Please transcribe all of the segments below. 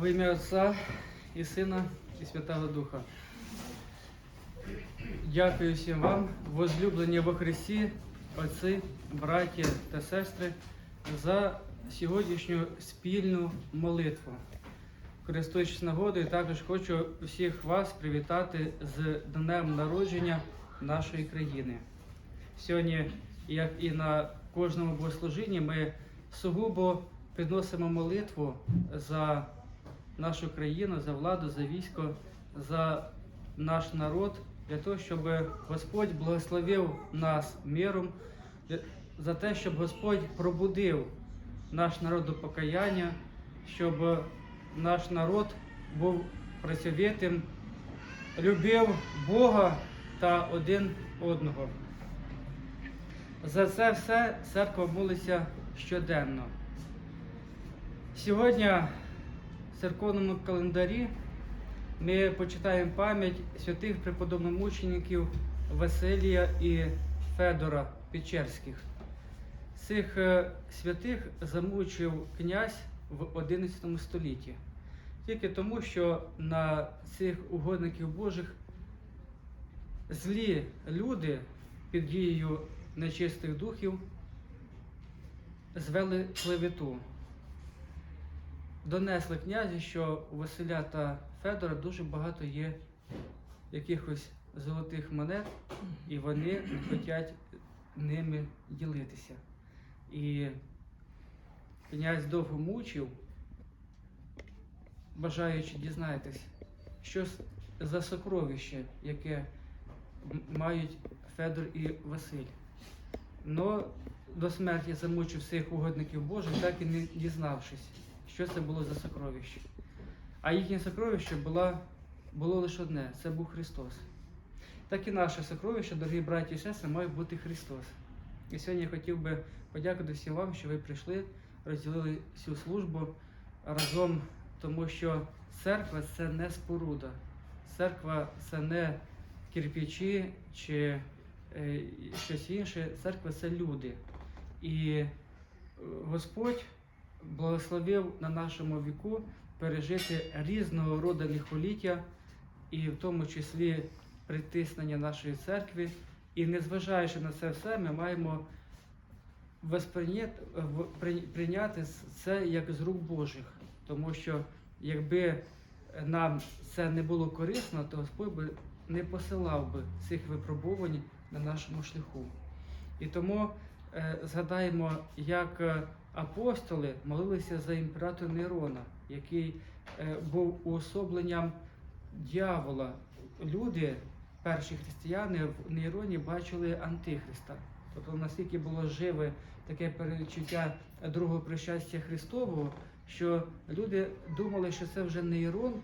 Во ім'я Отця і Сина, і Святого Духа. Дякую всім вам, возлюблені во Христі, отці, браті та сестри, за сьогоднішню спільну молитву. Користуючись нагодою, також хочу всіх вас привітати з днем народження нашої країни. Сьогодні, як і на кожному богослужінні, ми сугубо підносимо молитву за нашу країну, за владу, за військо, за наш народ, для того, щоб Господь благословив нас миром, за те, щоб Господь пробудив наш народ до покаяння, щоб наш народ був працьовитим, любив Бога та один одного. За це все церква молиться щоденно. Сьогодні церковному календарі ми почитаємо пам'ять святих преподобномучеників Василія і Федора Печерських. Цих е, святих замучив князь в XI столітті. Тільки тому, що на цих угодників Божих злі люди під дією нечистих духів звели клевету. Донесли князі, що у Василя та Федора дуже багато є якихось золотих монет, і вони хочуть ними ділитися. І князь довго мучив, бажаючи дізнатися, що за сокровище, яке мають Федор і Василь. Но до смерті замучив всіх угодників Божих, так і не дізнавшись, що це було за сокровище. А їхнє сокровище було, було лише одне це був Христос. Так і наше сокровище, дорогі браті і сестри, має бути Христос. І сьогодні я хотів би подякувати всім вам, що ви прийшли, розділили цю службу разом, тому що церква це не споруда. Церква це не кирпичі чи е, щось інше. Церква це люди. І Господь благословив на нашому віку пережити різного роду лихоліття, і в тому числі притиснення нашої церкви. І незважаючи на це все, ми маємо прийняти це як з рук Божих. Тому що якби нам це не було корисно, то Господь би не посилав би цих випробувань на нашому шляху. І тому е, згадаємо, як е, апостоли молилися за імператора Нерона, який е, був уособленням дьявола. Люди, перші християни, в Нейроні бачили Антихриста. Тобто наскільки було живе таке перечуття другого прищастя Христового, що люди думали, що це вже Нейрон,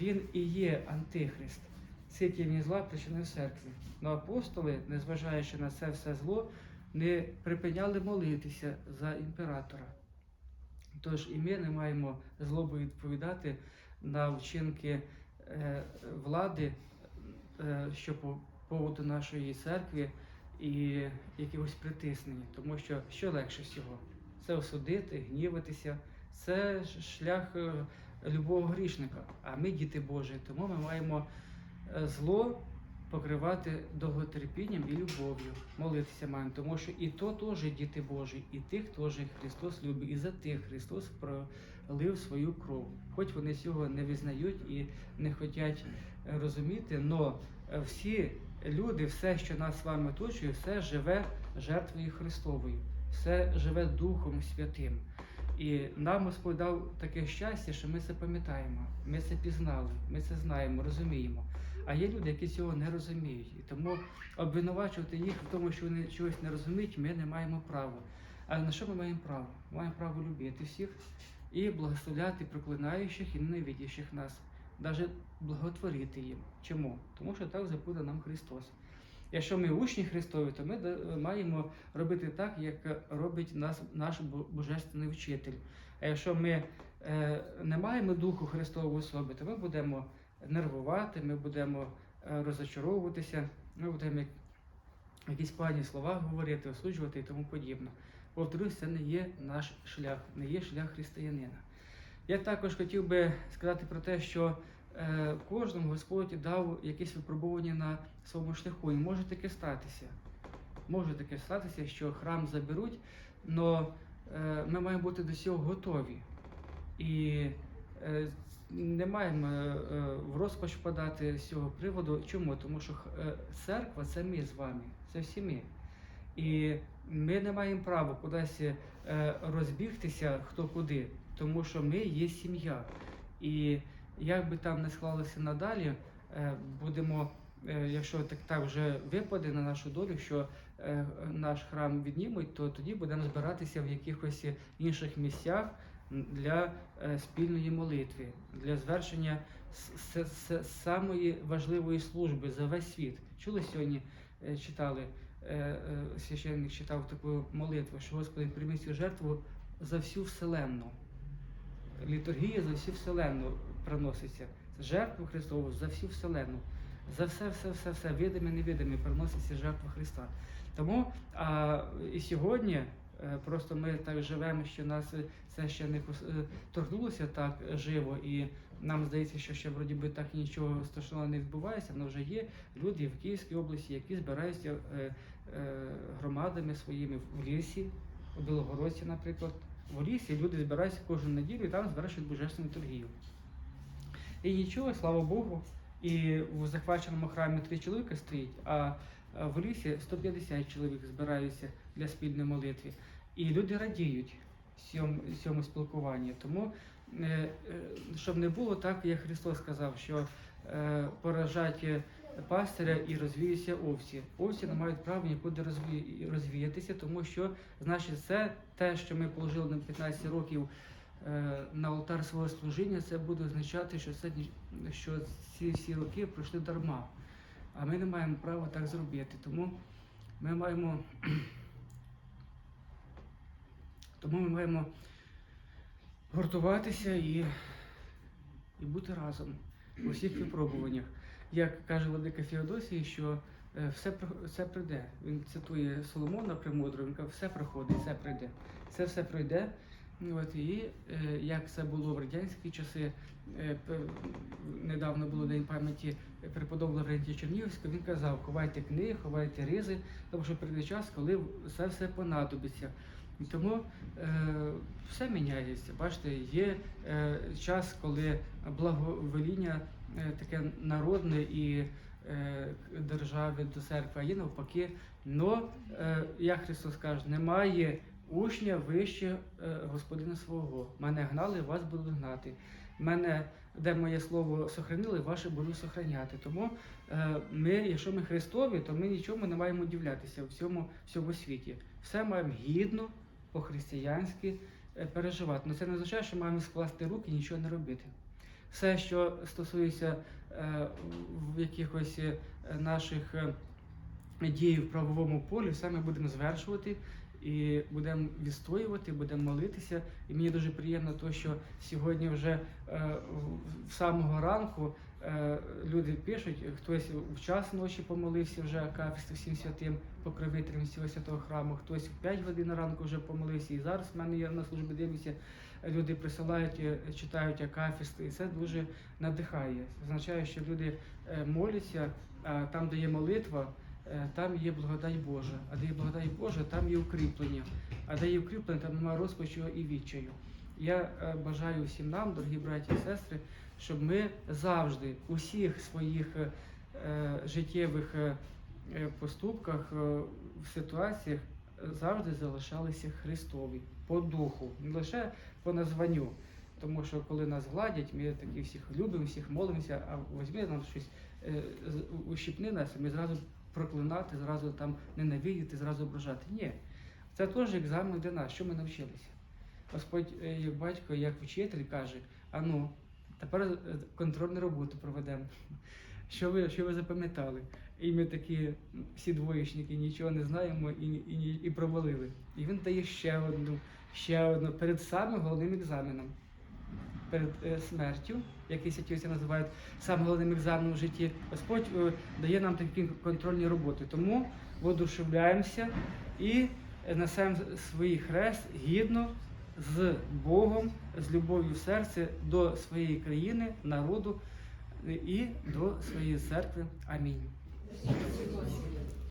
він і є Антихрист. Ситівні зла причини в церкві. Но апостоли, незважаючи на це все зло, не припиняли молитися за імператора. Тож і ми не маємо злобою відповідати на вчинки е, влади, е, що по поводу нашої церкви і якихось притиснення. Тому що що легше всього? Це осудити, гніватися, це шлях е, любого грішника. А ми діти Божі, тому ми маємо зло покривати довготерпінням і любов'ю. Молитися маємо, тому що і то теж діти Божі, і тих теж Христос любить, і за тих Христос пролив свою кров. Хоч вони цього не визнають і не хочуть е, розуміти, але всі люди, все, що нас з вами оточує, все живе жертвою Христовою, все живе Духом Святим. І нам Господь дав таке щастя, що ми це пам'ятаємо, ми це пізнали, ми це знаємо, розуміємо. А є люди, які цього не розуміють. І тому обвинувачувати їх в тому, що вони чогось не розуміють, ми не маємо права. Але на що ми маємо право? Ми маємо право любити всіх і благословляти проклинаючих і ненавидящих нас, навіть благотворити їм. Чому? Тому що так запбуде нам Христос. Якщо ми учні Христові, то ми маємо робити так, як робить нас наш божественний вчитель. А якщо ми е, не маємо Духу Христового в особі, то ми будемо нервувати, ми будемо е, розочаровуватися, ми будемо якісь погані слова говорити, осуджувати і тому подібне. Повторюсь, це не є наш шлях, не є шлях християнина. Я також хотів би сказати про те, що е, кожному Господь дав якісь випробування на своєму шляху. І може таке статися. Може таке статися, що храм заберуть, але ми маємо бути до цього готові. І е, не маємо е, в розпач впадати з цього приводу. Чому? Тому що е, церква це ми з вами, це всі ми. І ми не маємо права кудись е, розбігтися хто куди, тому що ми є сім'я. І як би там не склалося надалі, е, будемо, е, якщо так, так вже випаде на нашу долю, що е, наш храм віднімуть, то тоді будемо збиратися в якихось інших місцях для е, спільної молитви, для звершення самої важливої служби за весь світ. Чули сьогодні, е, читали, е, священник читав таку молитву, що Господи прийми цю жертву за всю вселенну. Літургія за всю вселенну приноситься. Жертву Христову за всю вселенну. За все, все, все, все, видиме, невидиме, приноситься жертва Христа. Тому а, і сьогодні просто ми так живемо, що нас е, це ще не е, торкнулося так живо, і нам здається, що ще вроді би так нічого страшного не відбувається, але вже є люди в Київській області, які збираються е, е, громадами своїми в лісі, у Білогородці, наприклад. В лісі люди збираються кожну неділю і там звершують божественну торгію. І нічого, слава Богу. І в захваченому храмі три чоловіка стоїть, а в лісі 150 чоловік збираються для спільної молитви. І люди радіють цьому, цьому спілкуванні. Тому, е, е, щоб не було так, як Христос сказав, що е, поражать пастиря і розвіються овці. Овці не мають права нікуди розві- розвіятися, тому що, значить, це те, що ми положили на 15 років е, на алтар свого служіння, це буде означати, що це що ці всі роки пройшли дарма. А ми не маємо права так зробити. Тому ми маємо, тому ми маємо гуртуватися і, і бути разом у всіх випробуваннях. Як каже Владика Феодосій, що е, все, все прийде. Він цитує Соломона Премудрого, він каже, все приходить, все прийде. Це все пройде. От, і е, як це було в радянські часи, е, недавно було День пам'яті преподобного Лаврентія Чернігівського, він казав, ховайте книги, ховайте ризи, тому що прийде час, коли це все понадобиться. Тому е, все міняється. Бачите, є е, час, коли благовоління е, таке народне і е, держави до церкви, а є навпаки. Но, е, як Христос каже, немає учня вище е, Господина свого. Мене гнали, вас буду гнати. Мене, де моє слово сохранили, ваше буду сохраняти. Тому е, ми, якщо ми Христові, то ми нічому не маємо удивлятися в цьому всьому світі. Все маємо гідно, по-християнськи е, переживати. Ну це не означає, що маємо скласти руки і нічого не робити. Все, що стосується в якихось наших дій в правовому полі, все ми будемо звершувати і будемо відстоювати, будемо молитися. І мені дуже приємно, то, що сьогодні вже е, в- самого ранку е, люди пишуть, хтось в час ночі помолився вже акафісту всім святим покровителем цього святого храму, хтось в 5 годин ранку вже помолився. І зараз в мене є на службі дивлюся, люди присилають, е, читають акафісти, і це дуже надихає. Означає, що люди е, моляться, там, де є молитва, там є благодать Божа. А де є благодать Божа, там є укріплення. А де є укріплення, там немає розпачу і відчаю. Я е, бажаю всім нам, дорогі браті і сестри, щоб ми завжди у всіх своїх е, е, життєвих е, е, поступках, е, в ситуаціях е, завжди залишалися Христові по духу, не лише по названню. Тому що коли нас гладять, ми такі всіх любимо, всіх молимося, а візьми нам щось, е, ущипни нас, і ми зразу проклинати, зразу там ненавидіти, зразу ображати. Ні. Це теж екзамен для нас, що ми навчилися. Господь, е, як батько, як вчитель каже, а ну, тепер е, контрольну роботу проведемо. Що ви, що ви запам'ятали? І ми такі всі двоєчники нічого не знаємо і, і, і провалили. І він дає ще одну, ще одну перед самим головним екзаменом. Перед е, смертю, який святівці називають самим головним екзаменом в житті, Господь е, дає нам такі контрольні роботи. Тому воодушевляємося і несемо свій хрест гідно з Богом, з любов'ю в серці до своєї країни, народу і до своєї церкви. Амінь.